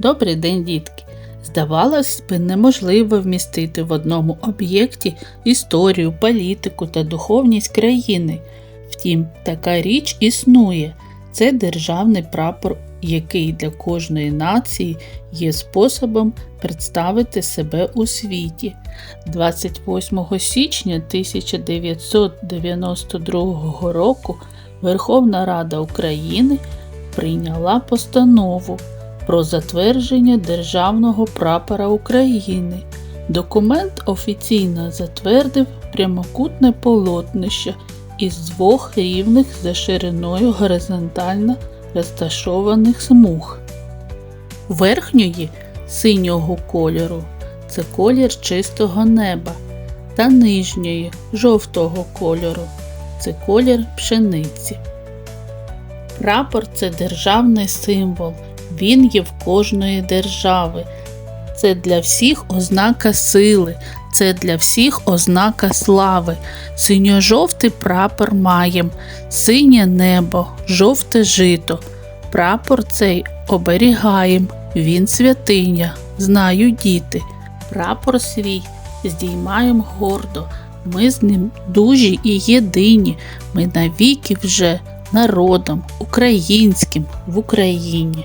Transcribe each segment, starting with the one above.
Добрий день, дітки! Здавалось би, неможливо вмістити в одному об'єкті історію, політику та духовність країни. Втім, така річ існує. Це державний прапор, який для кожної нації є способом представити себе у світі. 28 січня 1992 року Верховна Рада України прийняла постанову про затвердження Державного прапора України. Документ офіційно затвердив прямокутне полотнище із двох рівних за шириною горизонтально розташованих смуг. Верхньої синього кольору це колір чистого неба, та нижньої жовтого кольору це колір пшениці. Прапор це державний символ, він є в кожної держави. Це для всіх ознака сили, це для всіх ознака слави. Синьо-жовтий прапор маєм, синє небо, жовте жито. Прапор цей оберігаєм, він святиня, знаю діти. Прапор свій здіймаєм гордо, ми з ним дужі і єдині, ми навіки вже народом українським в Україні.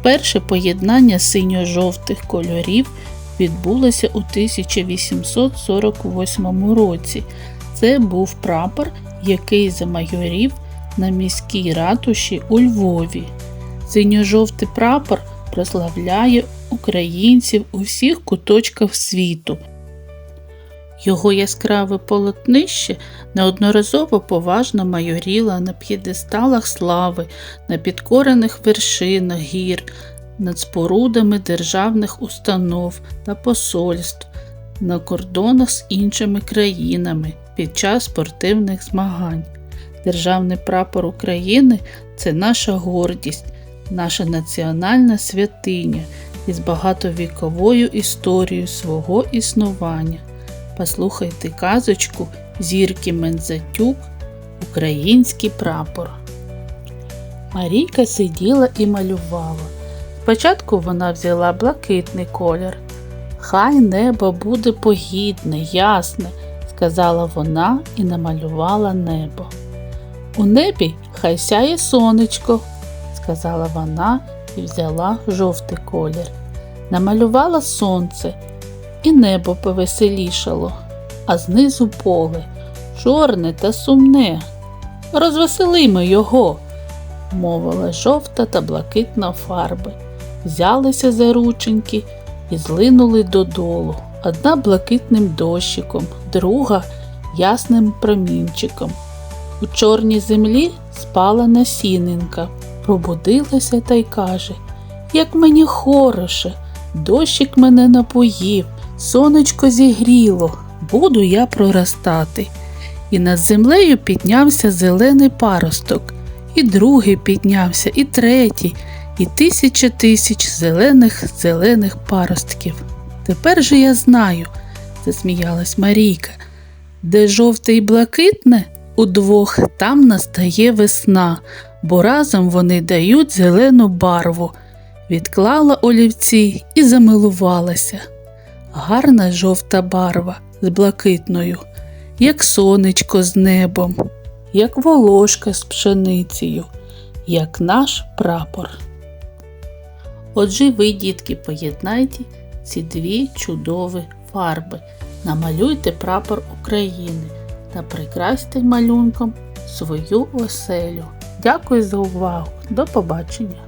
Вперше поєднання синьо-жовтих кольорів відбулося у 1848 році. Це був прапор, який замайорів на міській ратуші у Львові. Синьо-жовтий прапор прославляє українців у всіх куточках світу. Його яскраве полотнище неодноразово поважно майоріло на п'єдесталах слави, на підкорених вершинах гір, над спорудами державних установ та посольств, на кордонах з іншими країнами під час спортивних змагань. Державний прапор України це наша гордість, наша національна святиня із багатовіковою історією свого існування. Послухайте казочку Зірки Мензатюк Український прапор. Марійка сиділа і малювала. Спочатку вона взяла блакитний колір. Хай небо буде погідне, ясне, сказала вона і намалювала небо. У небі хай сяє сонечко, сказала вона і взяла жовтий колір. Намалювала сонце і небо повеселішало, а знизу поле, чорне та сумне. Розвеселимо його, мовила жовта та блакитна фарби. Взялися за рученьки і злинули додолу. Одна блакитним дощиком, друга ясним промінчиком. У чорній землі спала насінинка, пробудилася та й каже Як мені хороше, дощик мене напоїв, сонечко зігріло, буду я проростати. І над землею піднявся зелений паросток, і другий піднявся, і третій, і тисяча тисяч зелених зелених паростків. Тепер же я знаю, засміялась Марійка, де жовте і блакитне удвох там настає весна, бо разом вони дають зелену барву. Відклала олівці і замилувалася гарна жовта барва з блакитною, як сонечко з небом, як волошка з пшеницею, як наш прапор. Отже, ви, дітки, поєднайте ці дві чудові фарби, намалюйте прапор України та прикрасьте малюнком свою оселю. Дякую за увагу! До побачення!